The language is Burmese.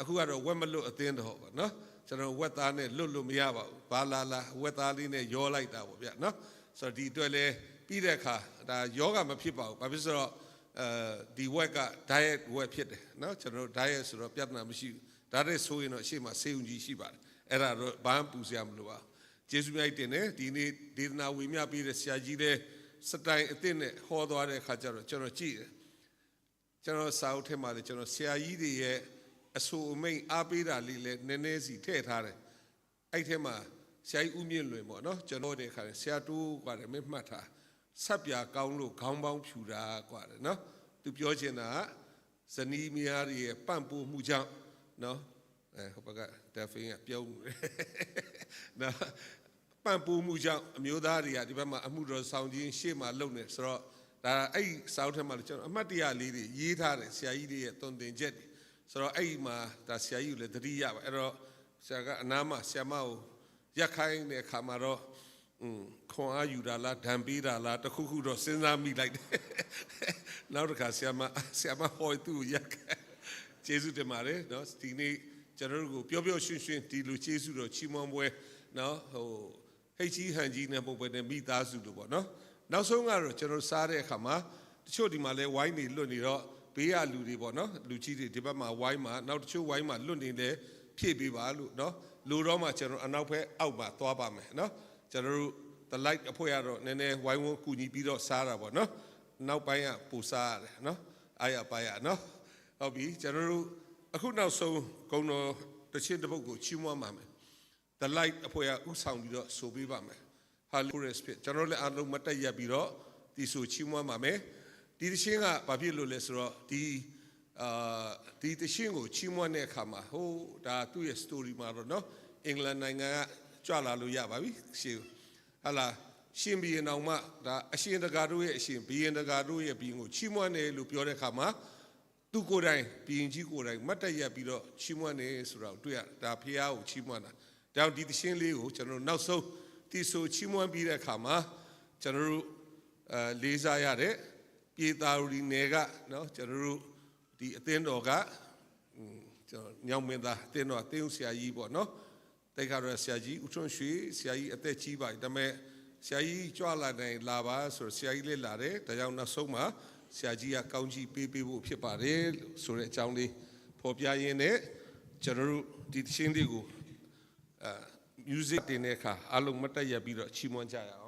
အခုကတော့ဝက်မလွတ်အသင်းတော်ပေါ့နော်ကျွန်တော်ဝက်သားနဲ့လွတ်လို့မရပါဘူးဘာလာလာဝက်သားလေးနဲ့ရောလိုက်တာပေါ့ဗျနော်ဆိုတော့ဒီအတွက်လဲပြီးတဲ့အခါဒါယောဂမဖြစ်ပါဘူးဘာဖြစ်လို့ဆိုတော့အဲဒီဝက်က diet ဝက်ဖြစ်တယ်နော်ကျွန်တော်တို့ diet ဆိုတော့ပြဿနာမရှိဘူးဒါတဲ့ဆိုရင်တော့အရှိမဆေးုံကြီးရှိပါတယ်အဲ့ဒါတော့ဘာမှပူစရာမလိုပါဘူးကျေးဇူးများတင်တယ်ဒီနေ့ဒေသနာဝေမျှပေးတဲ့ဆရာကြီးတဲ့စတိုင်အစ်စ်နဲ့ဟောသွားတဲ့အခါကျတော့ကျွန်တော်ကြည့်တယ်ကျွန်တော်စာအုပ်ထဲမှာလည်းကျွန်တော်ဆရာကြီးတွေရဲ့ အဆိုအမိန်အားပေးတာလေးလည်းနည်းနည်းစီထည့်ထားတယ်အဲ့ထဲမှာဆရာကြီးဦးမြင့်လွင်ပေါ့နော်ကျွန်တော်တဲ့ခါဆရာတူးกว่าတယ်မမှတ်ထားဆက်ပြကောင်းလို့ခေါင်းပေါင်းဖြူတာกว่าတယ်နော်သူပြောချင်တာကဇနီးမယားတွေရဲ့ပန့်ပိုးမှုကြောင့်နော်အဲဟိုဘက်ကဒက်ဖင်းကပြုံးတယ်နော်ပန့်ပိုးမှုကြောင့်အမျိုးသားတွေကဒီဘက်မှာအမှုတော်ဆောင်ခြင်းရှေ့မှာလုပ်နေဆိုတော့ ဒါအဲ့စာအုပ်ထဲမှာလည်းကျွန်တော်အမှတ်တရလေးတွေရေးထားတယ်ဆရာကြီးတွေရဲ့သွန်သင်ချက်တွေ ဆိုတော့အဲ့ဒီမှာဒါဆရာကြီးကိုလည်းသတိရပါအဲ့တော့ဆရာကအနားမှာဆရာမကိုရက်ခိုင်းတဲ့အခါမှာတော့อืมခွန်အားယူတာလားဓာန်ပေးတာလားတခုခုတော့စဉ်းစားမိလိုက်တယ်နောက်တစ်ခါဆရာမဆရာမဟောသူ့ကိုရက်ခိုင်းကျေးဇူးတင်ပါတယ်เนาะဒီနေ့ကျွန်တော်တို့ကိုပျော်ပျော်ရွှင်ရွှင်ဒီလိုကျေးဇူးတော်ချီးမွမ်းပွဲเนาะဟိုဟိတ်ကြီးဟန်ကြီးနဲ့ပုံပဲနဲ့မိသားစုလို့ပေါ့เนาะ နောက်ဆုံးကတော့ကျွန်တော်စားတဲ့အခါမှာတချို့ဒီမှာလဲဝိုင်းနေလွတ်နေတော့ ဘေးကလူတွေပေါ့နော်လူကြီးတွေဒီဘက်မှာဝိုင်းမှာနောက်တချို့ဝိုင်းမှာလွတ်နေတယ်ဖြည့်ပေးပါလို့နော်လူတော့မှကျွန်တော်အနောက်ဘက်အောက်မှာသွားပါမယ်နော်ကျွန်တော်တို့ the light အဖွဲ့ကတော့နည်းနည်းဝိုင်းဝန်းကူညီပြီးတော့စားတာပေါ့နော်နောက်ပိုင်းကပူစားရတယ်နော်အားရပါရနော်ဟုတ်ပြီကျွန်တော်တို့အခုနောက်ဆုံးဂုံတော်တစ်ချင်းတစ်ပုတ်ကိုချီးမွမ်းပါမယ် the light အဖွဲ့ကဥဆောင်ပြီးတော့ဆိုပေးပါမယ် hallelujah ဖြစ်ကျွန်တော်လည်းအားလုံးမတက်ရက်ပြီးတော့ဒီဆိုချီးမွမ်းပါမယ် ဒီတခြင်းကဘာဖြစ်လို့လဲဆိုတော့ဒီအာဒီတခြင်းကိုချီးမွမ်းတဲ့အခါမှာဟိုဒါသူ့ရဲ့ story မှာတော့เนาะအင်္ဂလန်နိုင်ငံကကြွလာလို့ရပါပြီရှေ့ဟာလာရှင်ဘီရင်အောင်မှဒါအရှင်တကာတို့ရဲ့အရှင်ဘီရင်တကာတို့ရဲ့ဘီရင်ကိုချီးမွမ်းတယ်လို့ပြောတဲ့အခါမှာသူကိုယ်တိုင်ဘီရင်ကြီးကိုယ်တိုင်မတ်တက်ရက်ပြီးတော့ချီးမွမ်းတယ်ဆိုတော့တွေ့ရဒါဖះကိုချီးမွမ်းတာဒါကြောင့်ဒီတခြင်းလေးကိုကျွန်တော်တို့နောက်ဆုံး တီဆိုချီးမွမ်းပြီးတဲ့အခါမှာကျွန်တော်တို့အဲလေးစားရတဲ့ ပြေသာရီနယ်ကနော်ကျွန်တော်တို့ဒီအသင်းတော်ကကျွန်တော်ညောင်မင်းသားအသင်းတော်အသင်းဦးဆရာကြီးပေါ့နော်တိတ်ခါတော့ဆရာကြီးဦးထွန်းရွှေဆရာကြီးအသက်ကြီးပါဒါပေမဲ့ဆရာကြီးကြွလာနိုင်လာပါဆိုတော့ဆရာကြီးလည်းလာတယ်ဒါကြောင့်နောက်ဆုံးမှာဆရာကြီးကကောင်းကြီးပေးပေးဖို့ဖြစ်ပါတယ်လို့ဆိုတဲ့အကြောင်းလေးဖော်ပြရင်းနဲ့ကျွန်တော်တို့ဒီသင်းလေးကိုအဲ music တင်တဲ့အခါအလုံးမတက်ရပြီးတော့ချီးမွမ်းကြရအောင်